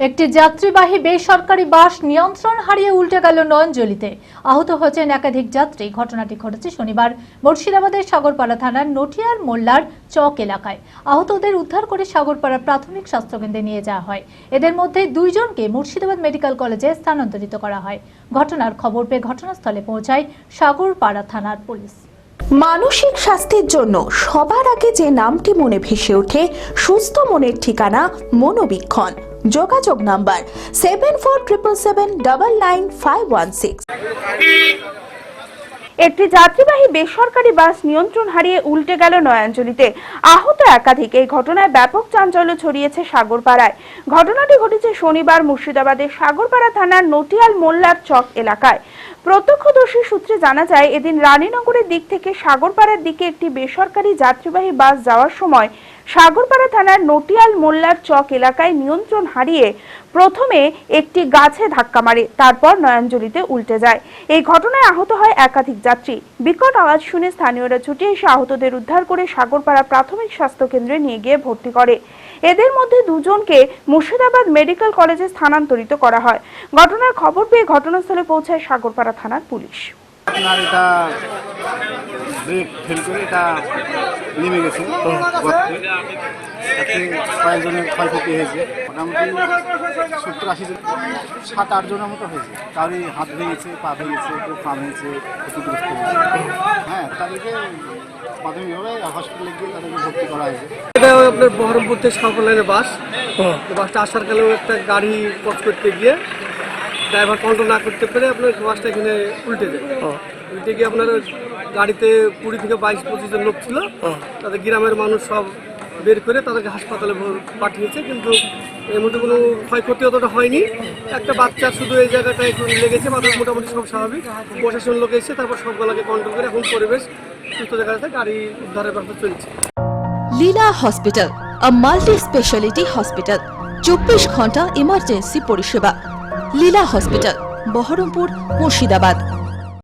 একটি যাত্রীবাহী বেসরকারি বাস নিয়ন্ত্রণ হারিয়ে উল্টে গেল নয়নজলিতে। আহত হয়েছেন একাধিক যাত্রী। ঘটনাটি ঘটেছে শনিবার মুর্শিদাবাদের সাগরপাড়া থানার নটিয়ার মোল্লার চক এলাকায়। আহতদের উদ্ধার করে সাগরপাড়া প্রাথমিক স্বাস্থ্যকেন্দ্রে নিয়ে যাওয়া হয়। এদের মধ্যে দুইজনকে মুর্শিদাবাদ মেডিকেল কলেজে স্থানান্তরিত করা হয়। ঘটনার খবর পেয়ে ঘটনাস্থলে পৌঁছায় সাগরপাড়া থানার পুলিশ। মানসিক স্বাস্থ্যের জন্য সবার আগে যে নামটি মনে ভেসে ওঠে, সুস্থ মনের ঠিকানা মনোবীক্ষণ। যোগাযোগ number seven four triple seven double nine five one six একটি যাত্রীবাহী বেসরকারি বাস নিয়ন্ত্রণ হারিয়ে উল্টে গেল নয়াঞ্জলিতে। আহত একাধিক। এই ঘটনায় ব্যাপক চাঞ্চল্য ছড়িয়েছে সাগরপাড়ায়। ঘটনাটি ঘটেছে শনিবার মুর্শিদাবাদের সাগরপাড়া থানার নটিয়াল মোল্লার চক এলাকায়। প্রত্যক্ষদর্শী সূত্রে জানা যায়, এদিন রানীনগরের দিক থেকে সাগরপাড়ার দিকে একটি বেসরকারি যাত্রীবাহী বাস যাওয়ার সময় সাগরপাড়া থানার নটিয়াল মোল্লার চক এলাকায় নিয়ন্ত্রণ হারিয়ে প্রথমে একটি গাছে ধাক্কা মারে, তারপর নয়াঞ্জলিতে উল্টে যায়। এই ঘটনায় আহত হয় একাধিক যাত্রী। বিকট আওয়াজ শুনে স্থানীয়রা ছুটে এসে আহতদের উদ্ধার করে সাগরপাড়া প্রাথমিক স্বাস্থ্য কেন্দ্রে নিয়ে গিয়ে ভর্তি করে। এদের মধ্যে দুজনকে মুর্শিদাবাদ মেডিকেল কলেজে স্থানান্তরিত করা হয়। ঘটনার খবর পেয়ে ঘটনাস্থলে পৌঁছায় সাগরপাড়া থানার পুলিশ। ব্রেক ফেল করে এটা নেমে গেছে। তাতে কয়েকজনের ক্ষয়ক্ষতি হয়েছে। মোটামুটি সত্তর আশি জন সাত আট জনের মতো হয়েছে। কারোরই হাত ভেঙেছে পা ভেঙেছে কেউ পা ভেঙেছে ক্ষতিগ্রস্ত হয়েছে। হ্যাঁ তাদেরকে প্রাথমিকভাবে হসপিটালে গিয়ে তাদেরকে ভর্তি করা হয়েছে। এটা আপনার বহরমপুর থেকে সাগর লাইনের বাস। তো বাসটা আসার কালেও একটা গাড়ি পথ করতে গিয়ে ড্রাইভার কন্ট্রোল না করতে পেরে আপনার বাসটা এখানে উল্টে যায় উল্টে গিয়ে আপনার গাড়িতে কুড়ি থেকে বাইশ পঁচিশ জন লোক ছিল। তাদের গ্রামের মানুষ সব বের করে তাদেরকে হাসপাতালে পাঠিয়েছে কিন্তু এর মধ্যে কোনো ক্ষয়ক্ষতি অতটা হয়নি। একটা বাচ্চা শুধু এই জায়গাটায় একটু লেগেছে বাকি মোটামুটি সব স্বাভাবিক। প্রশাসন লোক এসে তারপর সবগুলোকে কন্ট্রোল করে এখন পরিবেশ সুস্থ জায়গাতে গাড়ি উদ্ধারের ব্যবস্থা চলছে। Leela hospital a multi speciality hospital চব্বিশ ঘণ্টা ইমার্জেন্সি পরিষেবা। লীলা হসপিটাল বহরমপুর মুর্শিদাবাদ।